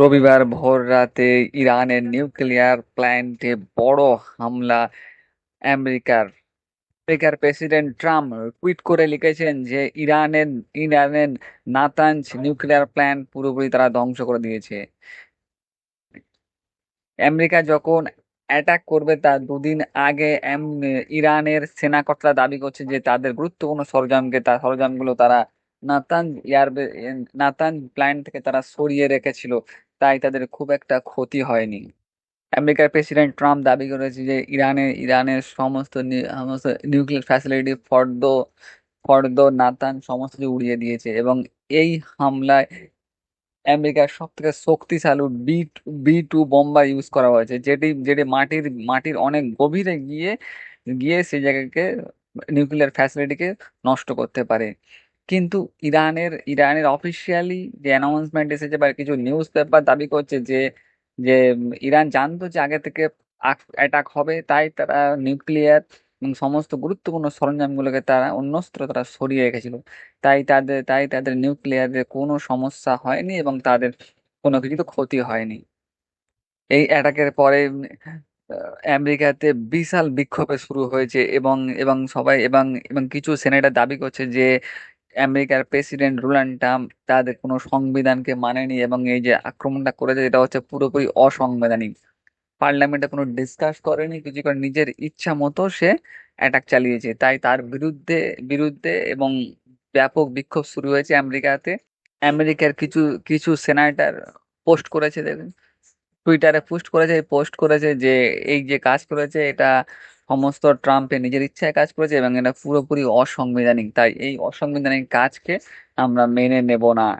রবিবার ভোর রাতে ইরানের নিউক্লিয়ার প্ল্যান্টে বড় হামলা আমেরিকার। আমেরিকার প্রেসিডেন্ট ট্রাম্প টুইট করে লিখেছেন যে, ইরানের ইরানের নাতাঞ্জ নিউক্লিয়ার প্ল্যান্ট পুরোপুরি তারা ধ্বংস করে দিয়েছে। আমেরিকা যখন অ্যাটাক করবে তার দুদিন আগে ইরানের সেনাকর্তারা দাবি করছে যে, তাদের গুরুত্বপূর্ণ সরঞ্জামকে তার সরঞ্জামগুলো তারা নাতাঞ্জ এয়ারবে, নাতাঞ্জ প্ল্যান্ট থেকে তারা সরিয়ে রেখেছিল। তাই তাদের খুব একটা ক্ষতি হয়নি। আমেরিকার প্রেসিডেন্ট ট্রাম্প দাবি করেছে যে ইরানে, ইরানের সমস্ত সমস্ত নিউক্লিয়ার ফ্যাসিলিটি ফর্দ ফর্দ নাতান সমস্ত কিছু উড়িয়ে দিয়েছে এবং এই হামলায় আমেরিকার সব থেকে শক্তিশালী B B two bomber use করা হয়েছে, যেটি যেটি মাটির মাটির অনেক গভীরে গিয়ে গিয়ে সেই জায়গাকে নিউক্লিয়ার ফ্যাসিলিটিকে নষ্ট করতে পারে। কিন্তু ইরানের ইরানের অফিসিয়ালি যে অ্যানাউন্সমেন্ট এসেছে বা কিছু নিউজ পেপার দাবি করছে যে যে ইরান জানতো যে আগে থেকে অ্যাটাক হবে, তাই তারা নিউক্লিয়ার এবং সমস্ত গুরুত্বপূর্ণ সরঞ্জামগুলোকে তারা অন্যত্র তারা সরিয়ে রেখেছিল। তাই তাদের তাই তাদের নিউক্লিয়ারের কোনো সমস্যা হয়নি এবং তাদের কোনো কিছুতে ক্ষতি হয়নি। এই অ্যাটাকের পরে আমেরিকাতে বিশাল বিক্ষোভে শুরু হয়েছে এবং এবং সবাই, এবং এবং কিছু সেনেটার দাবি করছে যে আমেরিকার প্রেসিডেন্ট ডোনাল্ড ট্রাম্প তাদের কোনো সংবিধানকে মানেনি এবং এই যে আক্রমণটা করেছে, এটা হচ্ছে পুরোপুরি অসংবিধানিক। পার্লামেন্টে কোনো ডিসকাস করেনি, কিছু করে নিজের ইচ্ছা মতো সে অ্যাটাক চালিয়েছে। তাই তার বিরুদ্ধে বিরুদ্ধে এবং ব্যাপক বিক্ষোভ শুরু হয়েছে আমেরিকাতে। আমেরিকার কিছু কিছু সেনাটার পোস্ট করেছে, দেখুন। টুইটারে পোস্ট করেছে পোস্ট করেছে যে, এই যে কাজ করেছে, এটা সমস্ত ট্রাম্পের নিজের ইচ্ছায় কাজ করেছে এবং এটা পুরোপুরি অসাংবিধানিক। তাই এই অসাংবিধানিক কাজকে আমরা মেনে নেব না।